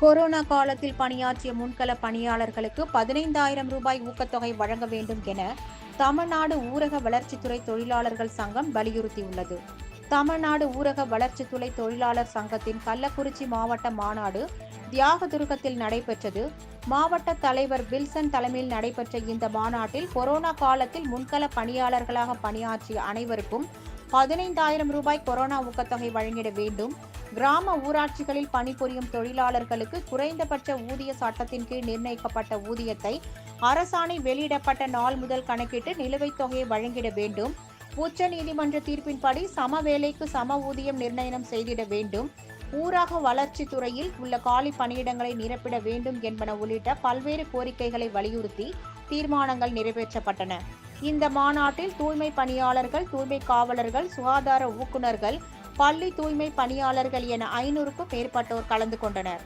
Corona காலத்தில் பணியாற்றிய முன்கள பணியாளர்களுக்கு பதினைந்தாயிரம் ரூபாய் ஊக்கத்தொகை வழங்க வேண்டும் என தமிழ்நாடு ஊரக வளர்ச்சித்துறை தொழிலாளர்கள் சங்கம் வலியுறுத்தியுள்ளது. தமிழ்நாடு ஊரக வளர்ச்சித்துறை தொழிலாளர் சங்கத்தின் கள்ளக்குறிச்சி மாவட்ட மாநாடு தியாகதுருகத்தில் நடைபெற்றது. மாவட்ட தலைவர் வில்சன் தலைமையில் நடைபெற்ற இந்த மாநாட்டில் கொரோனா காலத்தில் முன்கள பணியாளர்களாக பணியாற்றிய அனைவருக்கும் பதினைந்தாயிரம் ரூபாய் கொரோனா ஊக்கத்தொகை வழங்கிட வேண்டும். கிராம ஊராட்சிகளில் பணிபுரியும் தொழிலாளர்களுக்கு குறைந்தபட்ச ஊதிய சட்டத்தின் கீழ் நிர்ணயிக்கப்பட்ட ஊதியத்தை அரசாணை வெளியிடப்பட்ட நாள் முதல் கணக்கிட்டு நிலுவைத் தொகையை வழங்கிட வேண்டும். உச்ச நீதிமன்ற தீர்ப்பின்படி சம வேலைக்கு சம ஊதியம் நிர்ணயம் செய்திட வேண்டும். ஊராக வளர்ச்சித் துறையில் உள்ள காலி பணியிடங்களை நிரப்பிட வேண்டும் என்பன உள்ளிட்ட பல்வேறு கோரிக்கைகளை வலியுறுத்தி தீர்மானங்கள் நிறைவேற்றப்பட்டன. இந்த மாநாட்டில் தூய்மை பணியாளர்கள் தூய்மை காவலர்கள் சுகாதார ஊக்குநர்கள் பள்ளி தூய்மை பணியாளர்கள் என ஐநூறுக்கும் மேற்பட்டோர் கலந்து கொண்டனர்.